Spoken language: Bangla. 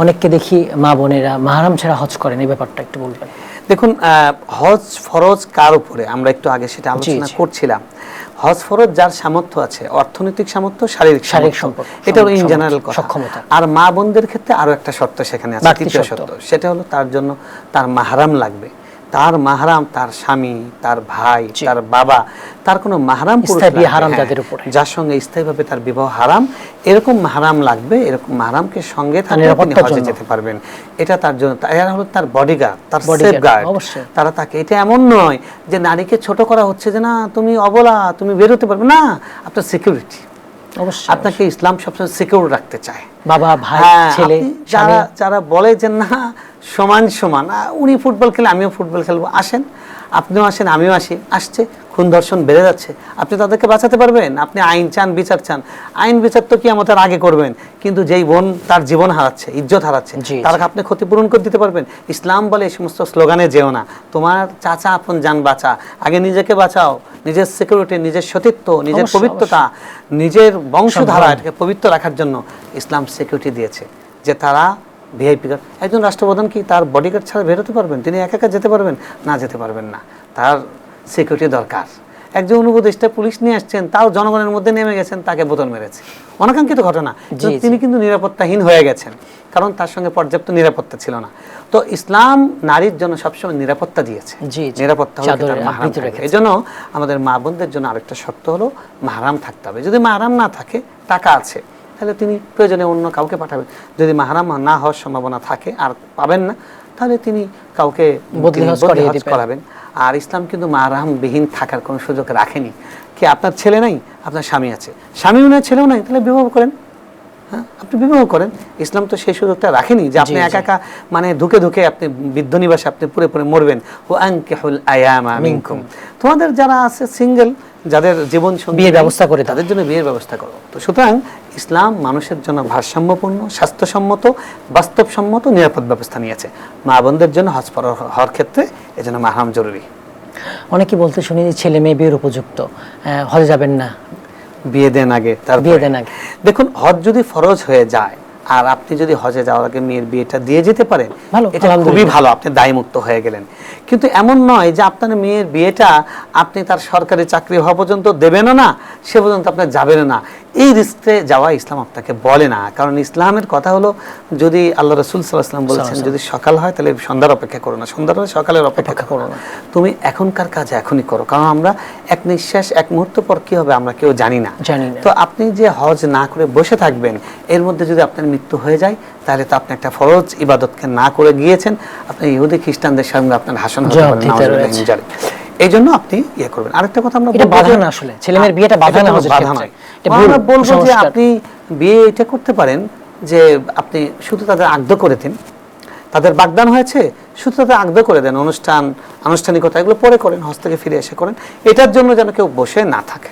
অনেককে দেখি মা বোনেরা মাহারাম ছাড়া হজ করেন এই ব্যাপারটা একটু বলবেন। দেখুন হজ ফরজ কার উপরে? আমরা একটু আগে সেটা আলোচনা করছিলাম। হজ ফরজ যার সামর্থ্য আছে অর্থনৈতিক সামর্থ্য শারীরিক শারীরিক সম্পর্ক, এটা হলো ইন জেনারেল সক্ষমতা। আর মা বোনদের ক্ষেত্রে আরও একটা শর্ত সেখানে আছে তৃতীয়। শর্ত। সেটা হলো তার জন্য তার মাহারাম লাগবে। তার মাহারাম তার স্বামী তার ভাই তার বাবা তার কোনো মাহারাম হারাম হ্যাঁ, যাদের উপরে। যার সঙ্গে স্থায়ীভাবে তার বিবাহ হারাম এরকম মাহারাম লাগবে এরকম মাহারামকে সঙ্গে হজে। যেতে পারবেন। এটা তার জন্য এরা হলো তার বডিগার্ড তার সেফগার্ড অবশ্যই। তারা তাকে এটা এমন নয় যে নারীকে ছোট করা হচ্ছে যে না তুমি অবলা তুমি বেরোতে পারবে। না আপনার সিকিউরিটি আপনাকে ইসলাম সবসময় সিকিউর রাখতে চায়। বাবা ভাই হ্যাঁ, ছেলে যারা যারা বলে যে না সমান সমান উনি ফুটবল খেলে আমিও ফুটবল খেলব। আসেন আপনিও আসেন আমিও আসি আসছে। খুন ধর্ষণ বেড়ে যাচ্ছে আপনি তাদেরকে বাঁচাতে পারবেন? আপনি আইন চান বিচার চান। আইন বিচার তো কি আমাদের আগে করবেন কিন্তু যেই বোন তার জীবন হারাচ্ছে ইজ্জত হারাচ্ছে তার আপনি ক্ষতিপূরণ করে দিতে পারবেন। ইসলাম বলে এই সমস্ত স্লোগানে যেও না। তোমার চাচা আপন যান বাঁচা আগে নিজেকে বাঁচাও নিজের সিকিউরিটি নিজের সতীত্ব নিজের পবিত্রতা নিজের বংশধারা এটাকে পবিত্র রাখার জন্য ইসলাম সিকিউরিটি দিয়েছে যে তারা ভিআইপি একজন রাষ্ট্রপ্রধান কি তার বডিগার্ড ছাড়া বেরোতে পারবেন? তিনি একা একা যেতে পারবেন? না যেতে পারবেন না। তার সিকিউরিটি দরকার। একজন উপদেষ্টা পুলিশ নিয়ে আসছেন তাও জনগণের মধ্যে নেমে গেছেন তাকে বোতল মেরেছে। অনাকাঙ্ক্ষিত ঘটনা। তিনি কিন্তু নিরাপত্তাহীন হয়ে গেছেন কারণ তার সঙ্গে পর্যাপ্ত নিরাপত্তা ছিল না। তো ইসলাম নারীর জন্য সবসময় নিরাপত্তা দিয়েছে। নিরাপত্তা। এই জন্য আমাদের মা বোনদের জন্য আরেকটা শর্ত হলো মাহারাম থাকতে হবে। যদি মাহারাম না থাকে টাকা আছে তাহলে তিনি প্রয়োজনে অন্য কাউকে পাঠাবেন। যদি মাহারাম না হওয়ার সম্ভাবনা থাকে আর পাবেন না তাহলে তিনি কাউকে বদলি। করাবেন। আর ইসলাম কিন্তু মাহারামবিহীন থাকার কোনো সুযোগ রাখেনি। কি আপনার ছেলে নাই? আপনার স্বামী আছে। স্বামীও নাই ছেলেও নাই তাহলে বিবাহ করেন। হ্যাঁ? আপনি বিবাহ করেন। ইসলাম তো সেই সুযোগটা রাখেনি যে আপনি একা একা মানে ধুকে ধুকে আপনি বৃদ্ধ নিবাসে আপনি পুরে পুরে মরবেন। ও আনকিহুল আয়ামা মিনকুম। তোমাদের যারা আছে সিঙ্গেল যাদের জীবন বিয়ের ব্যবস্থা করে তাদের জন্য বিয়ের ব্যবস্থা করো। তো সুতরাং ইসলাম মানুষের জন্য ভারসাম্যপূর্ণ স্বাস্থ্যসম্মত বাস্তবসম্মত নিরাপদ ব্যবস্থা নিয়েছে। মা বোনদের জন্য হজ হওয়ার ক্ষেত্রে এজন্য মাহারাম জরুরি। অনেকে বলতে শুনি যে ছেলে মেয়ে বিয়ের উপযুক্ত। হজে যাবেন না। বিয়ে দেন আগে তার বিয়ে দেন আগে। দেখুন হজ যদি ফরজ হয়ে যায় আর আপনি যদি হজে যাওয়ার আগে মেয়ের বিয়েটা দিয়ে যেতে পারেন এটা খুবই ভালো আপনি দায়মুক্ত হয়ে গেলেন। কিন্তু এমন নয় যে আপনার মেয়ের বিয়েটা আপনি তার সরকারি চাকরি হওয়া পর্যন্ত দেবেনও না সে পর্যন্ত আপনার যাবেন না। এই রিস্কে যাওয়া ইসলাম আপনাকে বলে না। কারণ ইসলামের কথা হলো যদি আল্লাহ রসুল সাল্লাহাম বলেছেন যদি সকাল হয় তাহলে সন্ধ্যার অপেক্ষা করো না। সন্ধ্যার হলে সকালের অপেক্ষা করো না। তুমি এখনকার কাজ এখনই করো। কারণ আমরা এক নিঃশ্বাস এক মুহূর্ত পর কি হবে আমরা কেউ জানি না। তো আপনি যে হজ না করে বসে থাকবেন এর মধ্যে যদি আপনার মৃত্যু হয়ে যায় তাহলে তো আপনি একটা ফরজ ইবাদতকে না করে গিয়েছেন। আপনি ইহুদি খ্রিস্টানদের সঙ্গে আপনার হাসন হতে পারেন, এই জন্য আপনি ইয়ে করবেন আরেকটা কথা আমরা এটা বাধা না আসলে। ছেলেমেয়ের বিয়েটা বাধা না হচ্ছে বাধা। নয়। আমরা বলব যে আপনি বিয়ে এটা করতে পারেন যে আপনি শুধু তাদের আগ্ধ করে দিন তাদের বাগদান হয়েছে শুধু তাদের আগ্ধ করে দেন অনুষ্ঠান আনুষ্ঠানিকতা এগুলো পরে করেন হস্তকে থেকে ফিরে এসে করেন এটার জন্য যেন কেউ বসে না থাকে